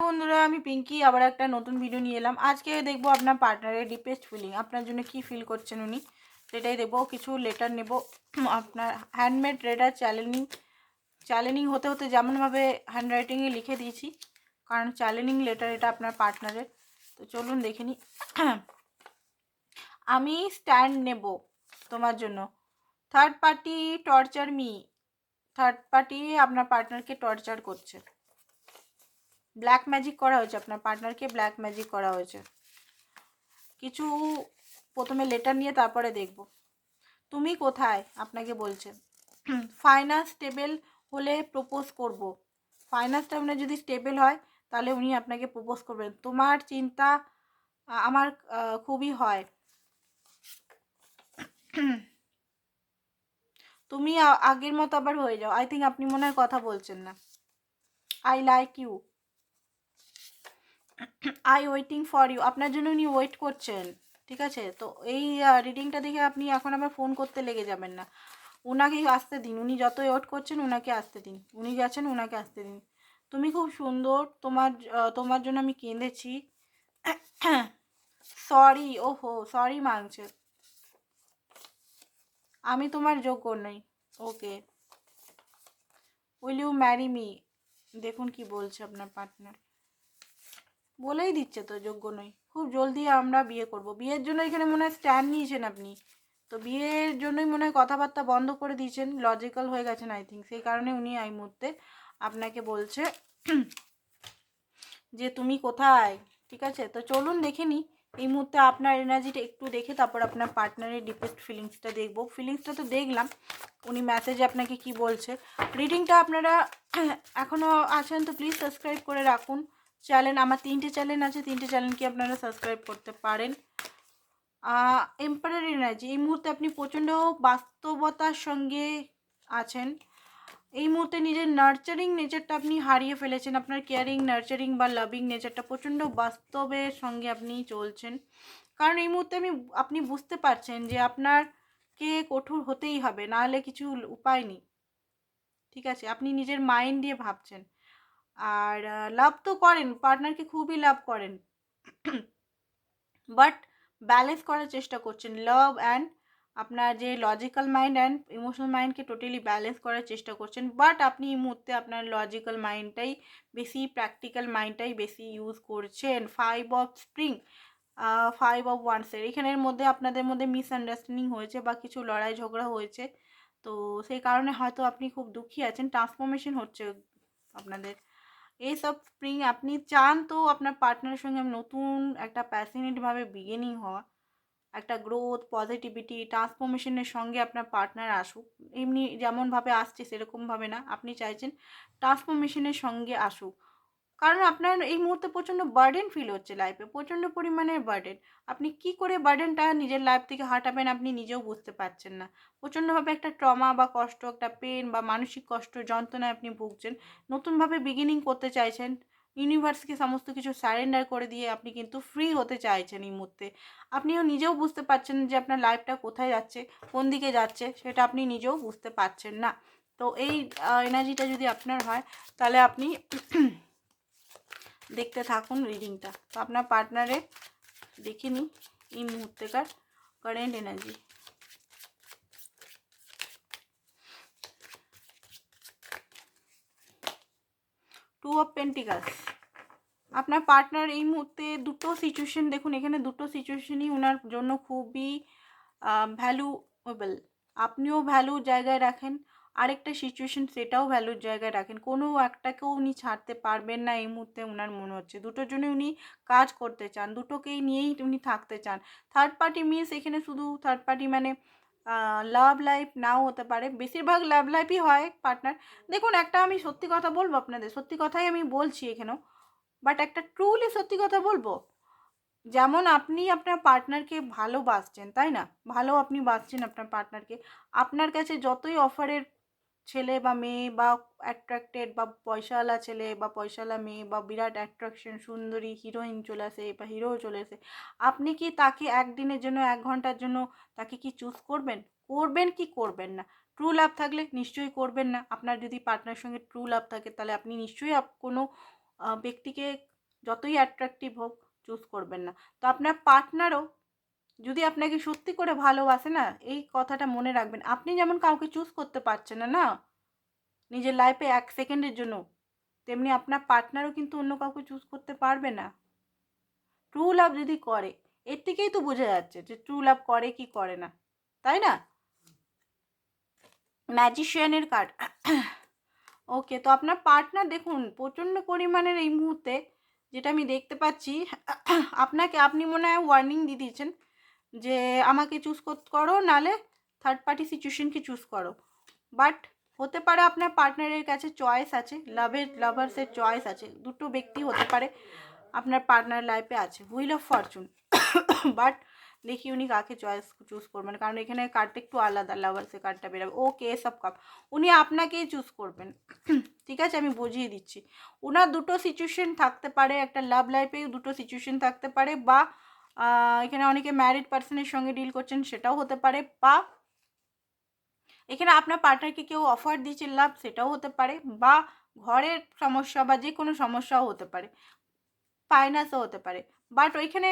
বন্ধুরা, আমি পিঙ্কি, আবার একটা নতুন ভিডিও নিয়ে এলাম। আজকে দেখব আপনার পার্টনারের ডিপেস্ট ফিলিং আপনার জন্য কি ফিল করছেন উনি? সেটাই দেখব, কিছু লেটার নেব। আপনার হ্যান্ডমেড লেটার চ্যালেঞ্জিং চ্যালেঞ্জিং হতে হতে যেমনভাবে হ্যান্ডরাইটিংয়ে লিখে দিয়েছি, কারণ চ্যালেঞ্জিং লেটার এটা আপনার পার্টনারের তো চলুন দেখে নিই আমি স্ট্যান্ড নেব তোমার জন্য। Third party torture me third party আপনার পার্টনারকে টর্চার করছে। ব্ল্যাক ম্যাজিক করা হয়েছে, আপনার পার্টনারকে ব্ল্যাক ম্যাজিক করা হয়েছে। কিছু প্রথমে লেটার নিয়ে তারপরে দেখব। তুমি কোথায়? আপনাকে বলছে। ফাইন্যান্স স্টেবল হলে প্রপোজ করব। ফাইন্যান্সটা আপনার যদি স্টেবল হয়, তাহলে উনি আপনাকে প্রপোজ করবেন। তোমার চিন্তা আমার খুবই হয়। তুমি আগের মতো আবার হয়ে যাও। আই থিঙ্ক আপনি মনে হয় কথা বলছেন না। I like you I waiting for you আপনার জন্য উনি ওয়েট করছেন। ঠিক আছে? তো এই রিডিংটা দেখে আপনি এখন আবার ফোন করতে লেগে যাবেন না। ওনাকে আসতে দিন। উনি যত ওয়েট করছেন ওনাকে আসতে দিন। উনি গেছেন ওনাকে আসতে দিন। তুমি খুব সুন্দর। তোমার তোমার জন্য আমি কেঁদেছি। সরি ওহো সরি মাংছে আমি তোমার যোগ্য নই। Okay will you marry me দেখুন কি বলছে আপনার পার্টনার বলেই দিচ্ছে তো যোগ্য নই। খুব জলদি আমরা বিয়ে করব। বিয়ের জন্য এখানে মনে হয় স্ট্যান্ড নিয়েছেন আপনি। তো বিয়ের জন্যই মনে হয় কথাবার্তা বন্ধ করে দিয়েছেন। লজিক্যাল হয়ে গেছেন আই থিঙ্ক সেই কারণে উনি এই মুহূর্তে আপনাকে বলছে যে তুমি কোথায়? ঠিক আছে? তো চলুন দেখে নিই এই মুহূর্তে আপনার এনার্জিটা একটু দেখে তারপর আপনার পার্টনারের ডিপেস্ট ফিলিংসটা দেখব। ফিলিংসটা তো দেখলাম। উনি মেসেজে আপনাকে কি বলছে? রিডিংটা আপনারা এখনও আছেন তো প্লিজ সাবস্ক্রাইব করে রাখুন। চ্যানেল, আমার তিনটে চ্যানেল আছে, তিনটে চ্যানেলকে আপনারা সাবস্ক্রাইব করতে পারেন। এম্পায়ার এনার্জি এই মুহূর্তে আপনি প্রচণ্ড বাস্তবতার সঙ্গে আছেন। এই মুহূর্তে নিজের নার্চারিং নেচারটা আপনি হারিয়ে ফেলেছেন, আপনার কেয়ারিং নার্চারিং বা লাভিং নেচারটা প্রচণ্ড বাস্তবের সঙ্গে আপনি চলছেন। কারণ এই মুহূর্তে আমি, আপনি বুঝতে পারছেন যে আপনার কে কঠোর হতেই হবে নাহলে কিছু উপায় নেই। ঠিক আছে? আপনি নিজের মাইন্ড দিয়ে ভাবছেন। আর লাভ তো করেন পার্টনারকে খুবই লাভ করেন। বাট ব্যালেন্স করার চেষ্টা করছেন। লাভ অ্যান্ড আপনার যে লজিক্যাল মাইন্ড অ্যান্ড ইমোশনাল মাইন্ডকে টোটালি ব্যালেন্স করার চেষ্টা করছেন। বাট আপনি এই মুহূর্তে আপনার লজিক্যাল মাইন্ডটাই বেশি প্র্যাকটিক্যাল মাইন্ডটাই বেশি ইউজ করছেন। Five of spring five of ওয়ান্সের এখানের মধ্যে আপনাদের মধ্যে মিসআন্ডারস্ট্যান্ডিং হয়েছে বা কিছু লড়াই ঝগড়া হয়েছে। তো সেই কারণে হয়তো আপনি খুব দুঃখী আছেন। ট্রান্সফরমেশন হচ্ছে আপনাদের। এইসব স্প্রিং আপনি চান তো আপনার পার্টনারের সঙ্গে নতুন একটা প্যাশনেটভাবে বিগিনিং হওয়া, একটা গ্রোথ পজিটিভিটি ট্রান্সফরমেশনের সঙ্গে আপনার পার্টনার আসুক। এমনি যেমনভাবে আসছে সেরকমভাবে না, আপনি চাইছেন ট্রান্সফরমেশনের সঙ্গে আসুক। কারণ আপনার এই মুহূর্তে প্রচণ্ড বার্ডেন ফিল হচ্ছে লাইফে প্রচণ্ড পরিমাণের বার্ডেন আপনি কি করে বার্ডেনটা নিজের লাইফ থেকে হাঁটাবেন আপনি নিজেও বুঝতে পারছেন না। প্রচণ্ডভাবে একটা ট্রমা বা কষ্ট, একটা পেন বা মানসিক কষ্ট, যন্ত্রণায় আপনি ভুগছেন। নতুনভাবে বিগিনিং করতে চাইছেন ইউনিভার্সকে সমস্ত কিছু স্যারেন্ডার করে দিয়ে আপনি কিন্তু ফ্রি হতে চাইছেন এই মুহূর্তে। আপনিও নিজেও বুঝতে পারছেন যে আপনার লাইফটা কোথায় যাচ্ছে, কোন দিকে যাচ্ছে, সেটা আপনি নিজেও বুঝতে পারছেন না। তো এই এনার্জিটা যদি আপনার হয়, তাহলে আপনি দেখতে থাকুন রিডিংটা তো আপনার পার্টনারে দেখে নিন এই মুহূর্তেকার current energy two of pentacles আপনার পার্টনার এই মুহূর্তে দুটো সিচুয়েশন দেখুন এখানে দুটো সিচুয়েশনই ওনার জন্য খুবই ভ্যালুয়েবল আপনিও ভ্যালুর জায়গায় রাখেন আরেকটা সিচুয়েশন সেটাও ভ্যালুর জায়গায় রাখেন। কোনো একটাকেও উনি ছাড়তে পারবেন না এই মুহূর্তে ওনার মনে হচ্ছে। দুটোর জন্য উনি কাজ করতে চান, দুটোকেই নিয়েই উনি থাকতে চান। থার্ড পার্টি মিনস এখানে শুধু থার্ড পার্টি মানে লাভ লাইফ নাও হতে পারে। বেশিরভাগ লাভ লাইফই হয় পার্টনার দেখুন, একটা আমি সত্যি কথা বলব আপনাদের। সত্যি কথাই আমি বলছি এখানেও। বাট একটা ট্রুলি সত্যি কথা বলব। যেমন আপনি আপনার পার্টনারকে ভালোবাসছেন, তাই না? ভালো আপনি বাসছেন আপনার পার্টনারকে আপনার কাছে যতই অফারের ছেলে বা মেয়ে বা অ্যাট্রাক্টেড বা পয়সাওয়ালা ছেলে বা পয়সাওয়ালা মেয়ে বা বিরাট অ্যাট্রাকশন সুন্দরী হিরোইন চলে আসে বা হিরো চলে আসে, আপনি কি তাকে একদিনের জন্য, এক ঘণ্টার জন্য তাকে কি চুজ করবেন? করবেন কি করবেন না? ট্রু লাভ থাকলে নিশ্চয়ই করবেন না। আপনার যদি পার্টনার সঙ্গে ট্রু লাভ থাকে, তাহলে আপনি নিশ্চয়ই কোনো ব্যক্তিকে যতই অ্যাট্রাকটিভ হোক চুজ করবেন না। তো আপনার পার্টনারও যদি আপনাকে সত্যি করে ভালোবাসে না, এই কথাটা মনে রাখবেন। আপনি যেমন কাউকে চুজ করতে পারছেন না না? নিজের লাইফে এক সেকেন্ডের জন্য। তেমনি আপনার পার্টনারও কিন্তু অন্য কাউকে চুজ করতে পারবে না। ট্রু লাভ যদি করে, এর থেকেই তো বোঝা যাচ্ছে যে ট্রু লাভ করে কি করে না। তাই না? ম্যাজিশিয়ানের কার্ড ওকে তো আপনার পার্টনার দেখুন প্রচণ্ড পরিমাণের এই মুহূর্তে, যেটা আমি দেখতে পাচ্ছি, আপনাকে, আপনি মনে হয় ওয়ার্নিং দিয়ে দিয়েছেন। যে আমাকে চুজ করো নালে থার্ড পার্টি সিচুয়েশনকে চুজ করো। বাট হতে পারে আপনার পার্টনারের কাছে চয়েস আছে লাভের লাভার্সের চয়েস আছে, দুটো ব্যক্তি হতে পারে আপনার পার্টনার লাইফে আছে হুইল অফ ফরচুন বাট দেখি উনি কাকে চয়েস চুজ করবেন, কারণ এখানে কার্ডটা একটু আলাদা লাভার্সের কার্ডটা বেরোবে ও কে সব কাপ, উনি আপনাকেই চুজ করবেন। ঠিক আছে, আমি বুঝিয়ে দিচ্ছি। ওনার দুটো সিচুয়েশন থাকতে পারে, একটা লাভ লাইফে দুটো সিচুয়েশন থাকতে পারে, বা এখানে অনেকে ম্যারিড পার্সনের সঙ্গে ডিল করছেন, সেটাও হতে পারে বা এখানে আপনার পার্টনারকে কেউ অফার দিয়েছে লাভ সেটাও হতে পারে বা ঘরের সমস্যা বা যে কোনো সমস্যাও হতে পারে ফাইন্যান্সও হতে পারে। বাট ওইখানে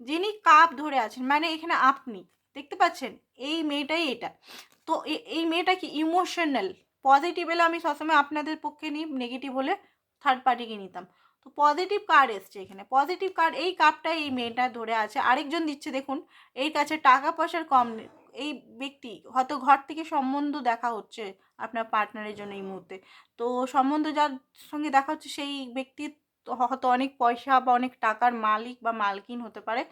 যিনি কাপ ধরে আছেন মানে এখানে আপনি, দেখতে পাচ্ছেন? এই মেয়েটাই এটা। তো এই মেয়েটা কি ইমোশনাল পজিটিভ এলে আমি সবসময় আপনাদের পক্ষে নিই নেগেটিভ হলে থার্ড পার্টিকে নিতাম। তো পজিটিভ কার্ড এসছে এখানে। পজিটিভ কার্ড এই কাপটা এই মেয়েটা ধরে আছে। আরেকজন দিচ্ছে, দেখুন এই কাছে টাকা পয়সার কম। এই ব্যক্তি হয়তো ঘর থেকে সম্বন্ধ দেখা হচ্ছে আপনার পার্টনারের জন্য এই মুহূর্তে। তো সম্বন্ধ যার সঙ্গে দেখা হচ্ছে, সেই ব্যক্তি তো হয়তো অনেক পয়সা বা অনেক টাকার মালিক বা মালকিন হতে পারে।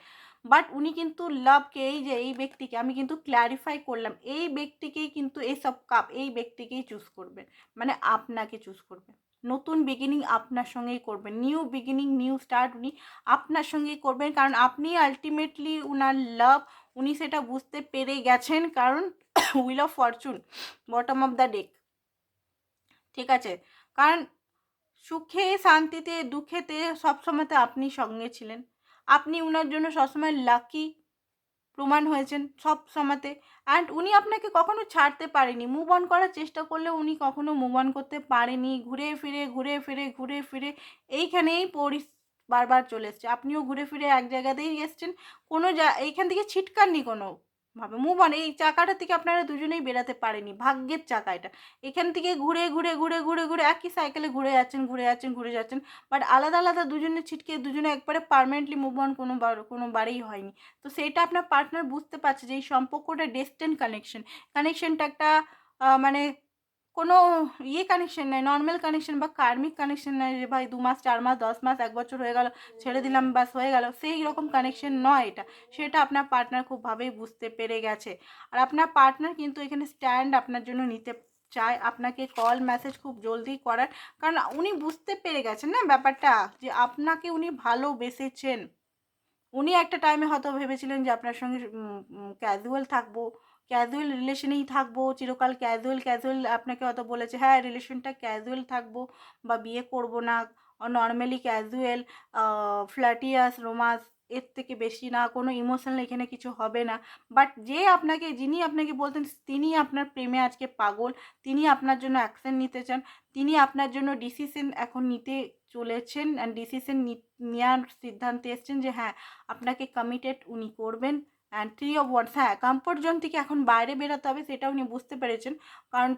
বাট উনি কিন্তু লাভকে এই যে এই ব্যক্তিকে আমি কিন্তু ক্ল্যারিফাই করলাম, এই ব্যক্তিকেই কিন্তু এই সব কাপ এই ব্যক্তিকেই চুজ করবেন। মানে আপনাকে চুজ করবেন। নতুন বিগিনিং আপনার সঙ্গেই করবেন। নিউ বিগিনিং নিউ স্টার্ট উনি আপনার সঙ্গেই করবেন। কারণ আপনি আলটিমেটলি উনার লাভ উনি সেটা বুঝতে পেরে গেছেন। কারণ wheel of fortune bottom of the deck ঠিক আছে? কারণ সুখে, শান্তিতে, দুঃখেতে সবসময়তে আপনি সঙ্গে ছিলেন। আপনি উনার জন্য সবসময় লাকি প্রমাণ হয়েছেন সব সময়তে। অ্যান্ড উনি আপনাকে কখনো ছাড়তে পারেনি। মুভ অন করার চেষ্টা করলে উনি কখনো মুভ অন করতে পারেনি। ঘুরে ফিরে ঘুরে ফিরে ঘুরে ফিরে এইখানেই পরি বারবার চলে এসছে। আপনিও ঘুরে ফিরে এক জায়গাতেই এসছেন। কোনো যা এইখান থেকে ছিটকাননি কোনো ভাবে মুভ অন এই চাকাটা থেকে আপনারা দুজনেই বেরাতে পারেনি, ভাগ্যের চাকা এটা। এখান থেকে ঘুরে ঘুরে ঘুরে ঘুরে ঘুরে একই সাইকেলে ঘুরে যাচ্ছেন ঘুরে যাচ্ছেন ঘুরে যাচ্ছেন বাট আলাদা আলাদা দুজনে ছিটকে, দুজনে একবারে পারমানেন্টলি মুভ অন কোনো কোনোবারেই কোনো বারেই হয়নি। তো সেটা আপনার পার্টনার বুঝতে পারছে যে এই সম্পর্কটা ডেস্টেন্ট কানেকশন কানেকশনটা একটা মানে কোনো ইয়ে কানেকশন নয় নর্মাল কানেকশন বা কার্মিক কানেকশন নয় যে ভাই দু মাস, চার মাস, দশ মাস, এক বছর হয়ে গেল, ছেড়ে দিলাম, বাস হয়ে গেল। সেই রকম কানেকশন নয় এটা। সেটা আপনার পার্টনার খুবভাবেই বুঝতে পেরে গেছে। আর আপনার পার্টনার কিন্তু এখানে স্ট্যান্ড আপনার জন্য নিতে চায়। আপনাকে কল মেসেজ খুব জলদি করার। কারণ উনি বুঝতে পেরে গেছেন না ব্যাপারটা, যে আপনাকে উনি ভালোবেসেছেন উনি একটা টাইমে হয়তো ভেবেছিলেন যে আপনার সঙ্গে ক্যাজুয়াল থাকব। ক্যাজুয়াল রিলেশনেই থাকব, চিরকাল ক্যাজুয়াল ক্যাজুয়াল আপনাকে হয়তো বলেছে হ্যাঁ রিলেশনটা ক্যাজুয়াল থাকব বা বিয়ে করব না নর্মালি ক্যাজুয়াল ফ্ল্যাটিয়াস রোমান্স এর থেকে বেশি না, কোনো ইমোশনাল এখানে কিছু হবে না। বাট যে আপনাকে, যিনি আপনাকে বলতেন, তিনি আপনার প্রেমে আজকে পাগল, তিনি আপনার জন্য অ্যাকশন নিতে চান, তিনি আপনার জন্য ডিসিশন এখন নিতে চলেছেন অ্যান্ড ডিসিশন নেওয়ার সিদ্ধান্তে এসছেন যে হ্যাঁ আপনাকে কমিটেড উনি করবেন। অ্যান্ড থ্রি অফ ওয়ান্স হ্যাঁ কমফোর্ট জোন থেকে এখন বাইরে বেরোতে হবে সেটা উনি বুঝতে পেরেছেন। কারণ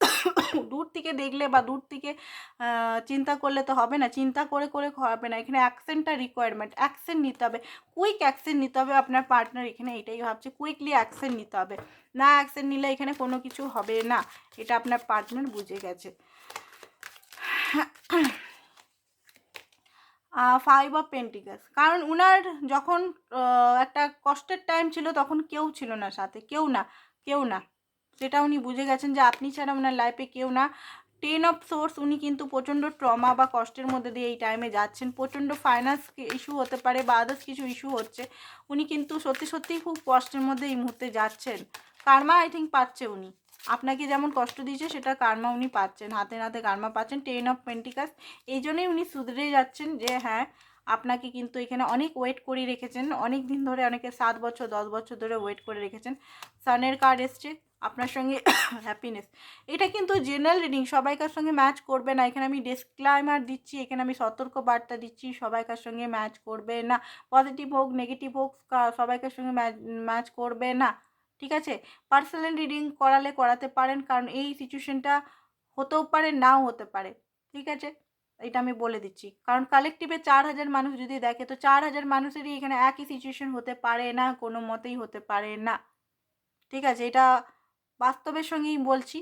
দূর থেকে দেখলে বা দূর থেকে চিন্তা করলে তো হবে না। চিন্তা করে করে হবে না। এখানে অ্যাকশনটা রিকোয়ারমেন্ট অ্যাকশন নিতে হবে। কুইক অ্যাকশন নিতে হবে আপনার পার্টনার এখানে, এটাই ভাবছে। কুইকলি অ্যাকশন নিতে হবে। না অ্যাকশন নিলে এখানে কোনো কিছু হবে না। এটা আপনার পার্টনার বুঝে গেছে। ফাইভ অফ পেন্টিকাস কারণ উনার যখন একটা কষ্টের টাইম ছিল, তখন কেউ ছিল না সাথে, কেউ না কেউ না। সেটা উনি বুঝে গেছেন যে, আপনি ছাড়া ওনার লাইফে কেউ না। টেন অফ সোর্স উনি কিন্তু প্রচণ্ড ট্রমা বা কষ্টের মধ্যে দিয়ে এই টাইমে যাচ্ছেন। প্রচণ্ড ফাইন্যান্স ইস্যু হতে পারে বা আদার্স কিছু ইস্যু হচ্ছে। উনি কিন্তু সত্যি সত্যিই খুব কষ্টের মধ্যে এই মুহূর্তে যাচ্ছেন। কার্মা আই থিঙ্ক পাচ্ছে উনি। আপনাকে যেমন কষ্ট দিয়েছে, সেটা কার্মা উনি পাচ্ছেন। হাতে নাতে কার্মা পাচ্ছেন, টেন অফ পেন্টিকাস। এই জন্যই উনি সুধরে যাচ্ছেন যে হ্যাঁ আপনাকে কিন্তু এখানে অনেক ওয়েট করে রেখেছেন। অনেক দিন ধরে, অনেকে সাত বছর, দশ বছর ধরে ওয়েট করে রেখেছেন। সানের কার্ড এসছে, আপনার সঙ্গে হ্যাপিনেস এটা কিন্তু জেনারেল রিডিং সবাইকার সঙ্গে ম্যাচ করবে না। এখানে আমি ডিসক্লাইমার দিচ্ছি, এখানে আমি সতর্ক বার্তা দিচ্ছি সবাইকার সঙ্গে ম্যাচ করবে না। পজিটিভ হোক নেগেটিভ হোক সবাইকার সঙ্গে ম্যাচ করবে না। ঠিক আছে? পার্সোনাল রিডিং করালে করাতে পারেন, কারণ এই সিচুয়েশনটা হতেও পারে, নাও হতে পারে। ঠিক আছে? এটা আমি বলে দিচ্ছি। কারণ কালেকটিভে চার হাজার মানুষ যদি দেখে, তো চার হাজার মানুষেরই এখানে একই সিচুয়েশন হতে পারে না, কোনো মতেই হতে পারে না। ঠিক আছে? এটা বাস্তবের সঙ্গেই বলছি।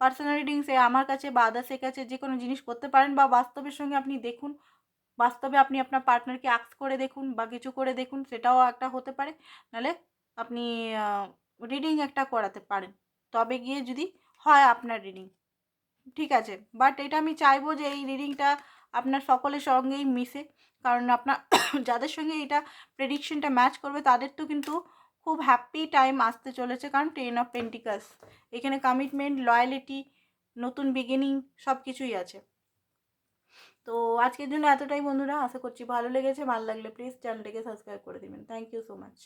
পার্সোনাল রিডিংসে আমার কাছে বা আদার্সের কাছে যে কোনো জিনিস করতে পারেন বা বাস্তবের সঙ্গে আপনি দেখুন। বাস্তবে আপনি আপনার পার্টনারকে আক্স করে দেখুন বা কিছু করে দেখুন, সেটাও একটা হতে পারে। নাহলে আপনি রিডিং একটা করাতে পারেন। তবে গিয়ে যদি হয় আপনার রিডিং ঠিক আছে? বাট এটা আমি চাইব যে এই রিডিংটা আপনার সকলের সঙ্গেই মিশে। কারণ আপনার যাদের সঙ্গে এটা প্রেডিকশনটা ম্যাচ করবে, তাদের তো কিন্তু খুব হ্যাপি টাইম আসতে চলেছে। কারণ টেন অফ পেন্টিকাস এখানে কমিটমেন্ট লয়ালিটি নতুন বিগিনিং সব কিছুই আছে। তো আজকের জন্য এতটাই বন্ধুরা। আশা করছি ভালো লেগেছে। ভালো লাগলে প্লিজ চ্যানেলটাকে সাবস্ক্রাইব করে দেবেন। Thank you so much